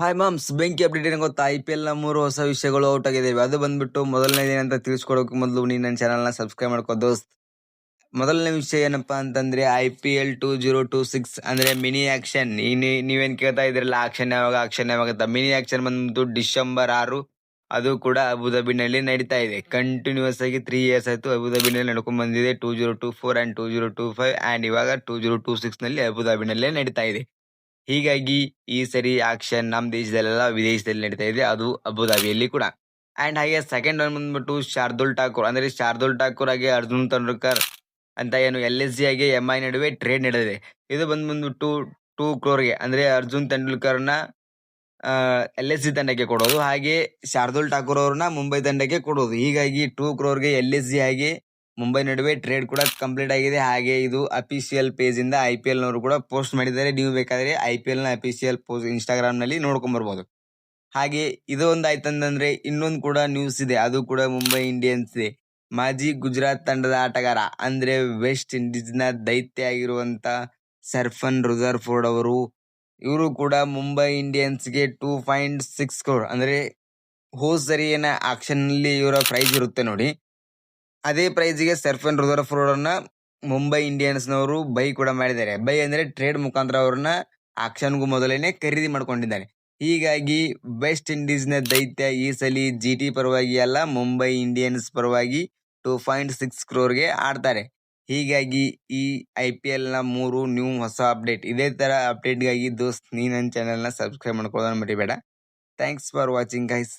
Hi moms ಬೆಂಕಿ update ಏನು ಗೊತ್ತಾ? ಐ ಪಿ ಎಲ್ನ ಮೂರು ಹೊಸ ವಿಷಯಗಳು ಔಟ್ ಆಗಿದ್ದಾವೆ ಅದು ಬಂದ್ಬಿಟ್ಟು ಮೊದಲನೇ ಅಂತ ತಿಳಿಸ್ಕೊಡೋಕೆ ಮೊದಲು ನೀನು ನನ್ನ ಚಾನಲ್ನ ಸಬ್ಸ್ಕ್ರೈಬ್ ಮಾಡ್ಕೋ, ದೋಸ್ತ್. ಮೊದಲನೇ ವಿಷಯ ಏನಪ್ಪ ಅಂತಂದ್ರೆ I P L two zero two six ಅಂದರೆ ಮಿನಿ ಆಕ್ಷನ್ ನೀವೇನು ಕೇಳ್ತಾ ಇದ್ರಲ್ಲ ಆಕ್ಷನ್ ಯಾವಾಗ ಆಕ್ಷನ್ ಯಾವಾಗ ಮಿನಿ ಆಕ್ಷನ್ ಬಂದ್ಬಿಟ್ಟು ಡಿಸೆಂಬರ್ ಆರು, ಅದು ಕೂಡ ಅಬುಧಾಬಿನಲ್ಲಿ ನಡೀತಾ ಇದೆ. ಕಂಟಿನ್ಯೂಸ್ ಆಗಿ ತ್ರೀ ಇಯರ್ಸ್ ಆಯಿತು ಅಬುಧಾಬಿನಲ್ಲಿ ನಡ್ಕೊಂಡ್ ಬಂದಿದೆ. Two zero two four and two zero two five and ಇವಾಗ ಟೂ ಜೀರೋ ಟೂ ಸಿಕ್ಸ್ನಲ್ಲಿ ಅಬುಧಾಬಿನಲ್ಲೇ ನಡೀತಾ ಇದೆ. ಹೀಗಾಗಿ ಈ ಸರಿ ಆಕ್ಷನ್ ನಮ್ಮ ದೇಶದಲ್ಲೆಲ್ಲ ವಿದೇಶದಲ್ಲಿ ನಡೀತಾ ಇದೆ. ಅದು ಅಬುದಾಬಿಯಲ್ಲಿ ಕೂಡ. ಅಂಡ್ ಹಾಗೆ ಸೆಕೆಂಡ್ ಒನ್ ಬಂದ್ಬಿಟ್ಟು ಶಾರ್ದುಲ್ ಠಾಕೂರ್. ಅಂದ್ರೆ ಶಾರ್ದುಲ್ ಠಾಕೂರ್ ಹಾಗೆ ಅರ್ಜುನ್ ತೆಂಡೂಲ್ಕರ್ ಅಂತ ಏನು ಎಲ್ ಎಸ್ ಜಿ ಆಗಿ ಎಂ ಐ ನಡುವೆ ಟ್ರೇಡ್ ನಡೆದಿದೆ. ಇದು ಬಂದು ಬಂದ್ಬಿಟ್ಟು ಟೂ ಕ್ರೋರ್ಗೆ ಅಂದ್ರೆ ಅರ್ಜುನ್ ತೆಂಡೂಲ್ಕರ್ನ ಎಲ್ ಎಸ್ ಜಿ ತಂಡಕ್ಕೆ ಕೊಡೋದು. ಹಾಗೆ ಶಾರ್ದುಲ್ ಠಾಕೂರ್ ಅವ್ರನ್ನ ಮುಂಬೈ ತಂಡಕ್ಕೆ ಕೊಡೋದು. ಹೀಗಾಗಿ ಟೂ ಕ್ರೋರ್ಗೆ ಎಲ್ ಎಸ್ ಜಿ ಆಗಿ ಮುಂಬೈ ನಡುವೆ ಟ್ರೇಡ್ ಕೂಡ ಕಂಪ್ಲೀಟ್ ಆಗಿದೆ. ಹಾಗೆ ಇದು ಅಫಿಷಿಯಲ್ ಪೇಜ್ ಇಂದ ಐ ಪಿ ಎಲ್ ನವರು ಕೂಡ ಪೋಸ್ಟ್ ಮಾಡಿದ್ದಾರೆ. ನೀವು ಬೇಕಾದ್ರೆ ಐ ಪಿ ಎಲ್ನ ಅಫಿಷಿಯಲ್ ಪೋಸ್ಟ್ ಇನ್ಸ್ಟಾಗ್ರಾಮ್ನಲ್ಲಿ ನೋಡ್ಕೊಂಡ್ ಬರ್ಬೋದು. ಹಾಗೆ ಇದು ಒಂದು ಆಯ್ತಂದ್ರೆ ಇನ್ನೊಂದು ಕೂಡ ನ್ಯೂಸ್ ಇದೆ. ಅದು ಕೂಡ ಮುಂಬೈ ಇಂಡಿಯನ್ಸ್ ಇದೆ ಮಾಜಿ ಗುಜರಾತ್ ತಂಡದ ಆಟಗಾರ ಅಂದ್ರೆ ವೆಸ್ಟ್ ಇಂಡೀಸ್ನ ದೈತ್ಯ ಆಗಿರುವಂತ ಸರ್ಫನ್ ರುಜರ್ಫೋರ್ಡ್ ಅವರು, ಇವರು ಕೂಡ ಮುಂಬೈ ಇಂಡಿಯನ್ಸ್ಗೆ ಟೂ ಪಾಯಿಂಟ್ ಸಿಕ್ಸ್ ಕ್ರೋರ್ ಅಂದ್ರೆ ಹೋ ಸರಿ ಏನ ಆಕ್ಷನ್ನಲ್ಲಿ ಇವರ ಪ್ರೈಸ್ ಇರುತ್ತೆ ನೋಡಿ. ಅದೇ ಪ್ರೈಸ್ಗೆ ಸರ್ಫನ್ ರುದರ್ ಫ್ರೋಡನ್ನ ಮುಂಬೈ ಇಂಡಿಯನ್ಸ್ನವರು ಬೈ ಕೂಡ ಮಾಡಿದ್ದಾರೆ. ಬೈ ಅಂದರೆ ಟ್ರೇಡ್ ಮುಖಾಂತರ ಅವ್ರನ್ನ ಆಕ್ಷನ್ಗೂ ಮೊದಲೇನೆ ಖರೀದಿ ಮಾಡ್ಕೊಂಡಿದ್ದಾರೆ. ಹೀಗಾಗಿ ವೆಸ್ಟ್ ಇಂಡೀಸ್ನ ದೈತ್ಯ ಈ ಸಲಿ ಜಿ ಟಿ ಪರವಾಗಿ ಅಲ್ಲ ಮುಂಬೈ ಇಂಡಿಯನ್ಸ್ ಪರವಾಗಿ ಟೂ ಪಾಯಿಂಟ್ ಸಿಕ್ಸ್ ಕ್ರೋರ್ಗೆ ಆಡ್ತಾರೆ. ಹೀಗಾಗಿ ಈ ಐ ಪಿ ಎಲ್ನ ಮೂರು ನ್ಯೂ ಹೊಸ ಅಪ್ಡೇಟ್ ಇದೇ ಥರ ಅಪ್ಡೇಟ್ಗಾಗಿ ದೋಸ್ತ್ ನೀ ನನ್ನ ಚಾನೆಲ್ನ ಸಬ್ಸ್ಕ್ರೈಬ್ ಮಾಡ್ಕೊಳ್ಳೋದನ್ನ ಮರಿಬೇಡ. Thanks for watching guys